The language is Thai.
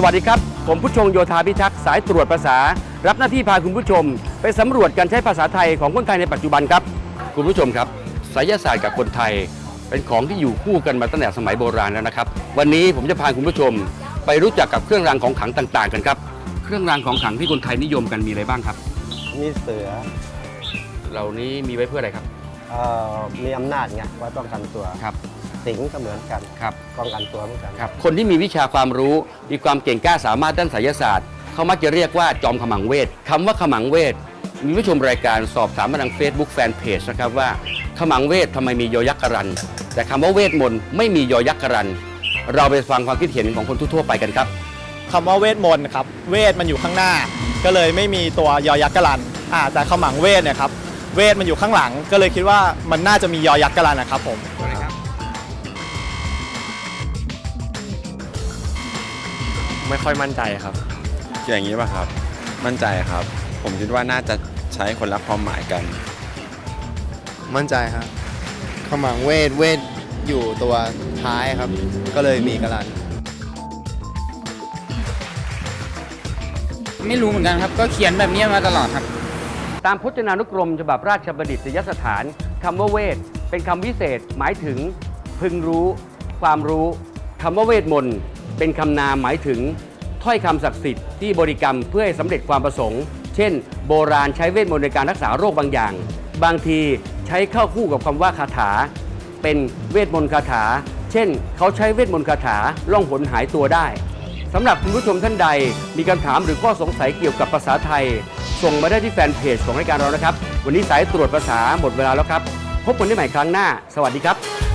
สวัสดีครับ ผมผู้ชงโยธาพิทักษ์สายตรวจภาษา รับหน้าที่พาคุณผู้ชม ไปสำรวจการใช้ภาษาไทยของคนไทยในปัจจุบันครับ คุณผู้ชมครับไสยศาสตร์กับคนไทย เป็นของที่อยู่คู่กันมาตั้งแต่สมัยโบราณแล้วนะครับ วันนี้ผมจะพาคุณผู้ชม ไปรู้จักกับเครื่องรางของขลังต่างๆ กันครับ เครื่องรางของขลังที่คนไทยนิยมกันมีอะไรบ้างครับ มีเสือเหล่านี้มีไว้เพื่ออะไรครับเอ่อมีอำนาจไงไว้ป้องกันตัว ครับ สิงก็เหมือนกันครับ ป้องกันตัวเหมือนกัน ครับคนที่มีวิชาความรู้มีความเก่งกล้าสามารถด้านไสยศาสตร์ เขามักจะเรียกว่าจอมขมังเวทคำว่าขมังเวทมีผู้ชมรายการสอบถามมาทาง Facebook Fanpage นะครับว่า ขมังเวททำไมมียอยักษ์กรัน แต่คำว่าเวทมนต์ไม่มียอยักษ์กรัน เราไปฟังความคิดเห็นของคนทั่วๆไปกันครับ คำว่าเวทมนต์ครับ เวทมันอยู่ข้างหน้า ก็เลยไม่มีตัวยอยักษ์กะลันอ่าแต่ขมังเวทเนี่ยครับ เวทมันอยู่ข้างหลัง ก็เลยคิดว่ามันน่าจะมียอยักษ์กะลันนะครับผม ไม่ค่อยมั่นใจครับอย่างนี้ป่ะครับ มั่นใจครับ ผมคิดว่าน่าจะใช้คนละความหมายกัน มั่นใจครับขมังเวทเวทอยู่ตัวท้ายครับ ก็เลยมีกระลัน ไม่รู้เหมือนกันครับ ก็เขียนแบบนี้มาตลอดครับ ตามพจนานุกรมฉบับราชบัณฑิตยสถานคำว่าเวท เป็นคำวิเศษหมายถึงพึงรู้ ความรู้คำว่าเวทมนต์ เป็นคำนามหมายถึงถ้อยคำศักดิ์สิทธิ์ที่บริกรรมเพื่อให้สำเร็จความประสงค์ เช่น โบราณใช้เวทมนต์ในการรักษาโรคบางอย่าง บางทีใช้เข้าคู่กับคำว่าคาถา เป็นเวทมนต์คาถา เช่น เขาใช้เวทมนต์คาถาล่องหนหายตัวได้สำหรับคุณผู้ชมท่านใดมีคำถามหรือข้อสงสัยเกี่ยวกับภาษาไทย ส่งมาได้ที่แฟนเพจของรายการเรานะครับ วันนี้สายตรวจภาษาหมดเวลาแล้วครับ พบกันได้ใหม่ครั้งหน้า สวัสดีครับ